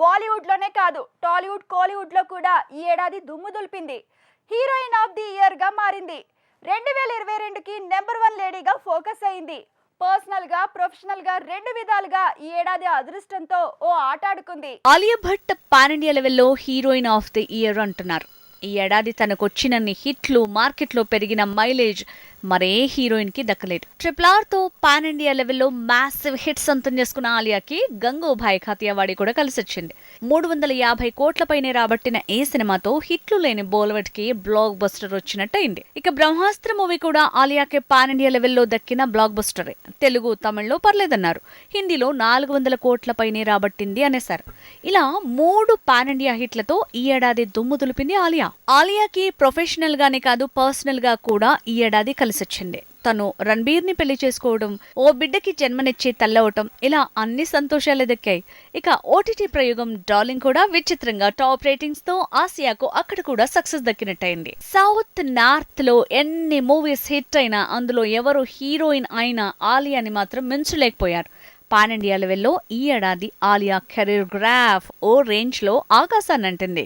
బాలీవుడ్లోనే కాదు టాలీవుడ్ కోలీవుడ్లో కూడా ఈ ఏడాది దుమ్ము దులిపింది. హీరోయిన్ ఆఫ్ ది ఇయర్గా మారింది. రెండు వేల ఇరవై రెండుకి నెంబర్ వన్ లేడీగా ఫోకస్ అయింది. పర్సనల్గా ప్రొఫెషనల్గా రెండు విధాలుగా ఈ ఏడాది అదృష్టంతో ఓ ఆట ఆడుకుంది. ఆలియా భట్ పాన్ ఇండియా లెవెల్లో హీరోయిన్ ఆఫ్ ది ఇయర్ అంటున్నారు. ఈ ఏడాది తనకొచ్చినన్ని హిట్లు మార్కెట్లో పెరిగిన మైలేజ్ మరే హీరోయిన్కి దక్కలేదు. ట్రిపుల్ ఆర్తో పాన్ ఇండియా లెవెల్లో మ్యాసివ్ హిట్ సొంతం చేసుకున్న ఆలియాకి గంగోభాయ్ ఖాతియావాడి కూడా కలిసొచ్చింది. మూడు వందల యాభై కోట్ల పైనే రాబట్టిన ఏ సినిమాతో హిట్లు లేని బోల్వెట్కి బ్లాక్ బస్టర్ వచ్చినట్టయింది. ఇక బ్రహ్మాస్త్ర మూవీ కూడా ఆలియాకి పాన్ ఇండియా లెవెల్లో దక్కిన బ్లాక్ బస్టరే. తెలుగు తమిళ్ళో పర్లేదన్నారు. హిందీలో నాలుగు వందల కోట్ల పైనే రాబట్టింది అనేశారు. ఇలా మూడు పాన్ ఇండియా హిట్లతో ఈ ఏడాది దుమ్ము దులిపింది ఆలియా. ఆలియాకి ప్రొఫెషనల్ గానే కాదు పర్సనల్గా కూడా ఈ ఏడాది కలిసి కలిసొచ్చింది. తను రణబీర్ని పెళ్ళి చేసుకోవడం ఓ బిడ్డకి జన్మనిచ్చి తల్లవటం ఇలా అన్ని సంతోషాలే దక్కాయి. ఇక ఓటీటీ ప్రయోగం డార్లింగ్ కూడా విచిత్రంగా టాప్ రేటింగ్స్తో ఆసియాకు అక్కడ కూడా సక్సెస్ దక్కినట్టయింది. సౌత్ నార్త్లో ఎన్ని మూవీస్ హిట్ అయినా అందులో ఎవరు హీరోయిన్ అయినా ఆలియాని మాత్రం మించలేకపోయారు. పాన్ ఇండియా లెవెల్లో ఈ ఏడాది ఆలియా కెరీర్ గ్రాఫ్ ఓ రేంజ్లో ఆకాశాన్నంటింది.